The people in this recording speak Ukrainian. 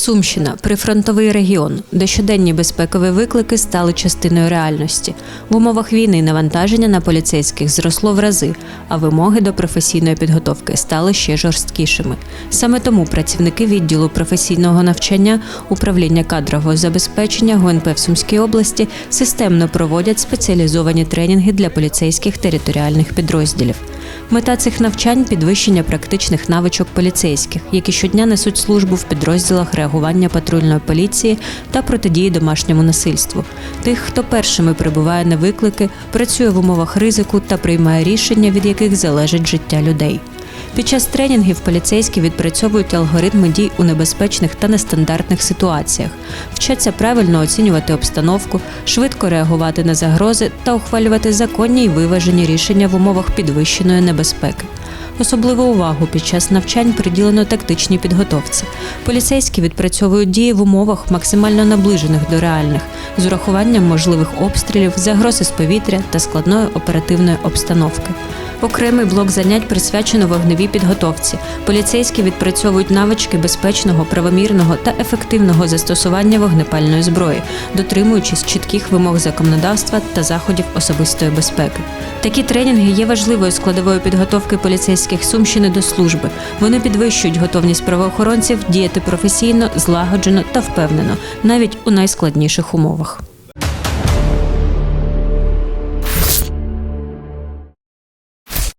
Сумщина прифронтовий регіон, де щоденні безпекові виклики стали частиною реальності. В умовах війни навантаження на поліцейських зросло в рази, а вимоги до професійної підготовки стали ще жорсткішими. Саме тому працівники відділу професійного навчання управління кадрового забезпечення ГУНП в Сумській області системно проводять спеціалізовані тренінги для поліцейських територіальних підрозділів. Мета цих навчань підвищення практичних навичок поліцейських, які щодня несуть службу в підрозділах реагування патрульної поліції та протидії домашньому насильству, тих, хто першими прибуває на виклики, працює в умовах ризику та приймає рішення, від яких залежить життя людей. Під час тренінгів поліцейські відпрацьовують алгоритми дій у небезпечних та нестандартних ситуаціях, вчаться правильно оцінювати обстановку, швидко реагувати на загрози та ухвалювати законні й виважені рішення в умовах підвищеної небезпеки. Особливу увагу під час навчань приділено тактичній підготовці. Поліцейські відпрацьовують дії в умовах максимально наближених до реальних, з урахуванням можливих обстрілів, загроз із повітря та складної оперативної обстановки. Окремий блок занять присвячено вогневій підготовці. Поліцейські відпрацьовують навички безпечного, правомірного та ефективного застосування вогнепальної зброї, дотримуючись чітких вимог законодавства та заходів особистої безпеки. Такі тренінги є важливою складовою підготовки поліцейських сумщини до служби. Вони підвищують готовність правоохоронців діяти професійно, злагоджено та впевнено, навіть у найскладніших умовах.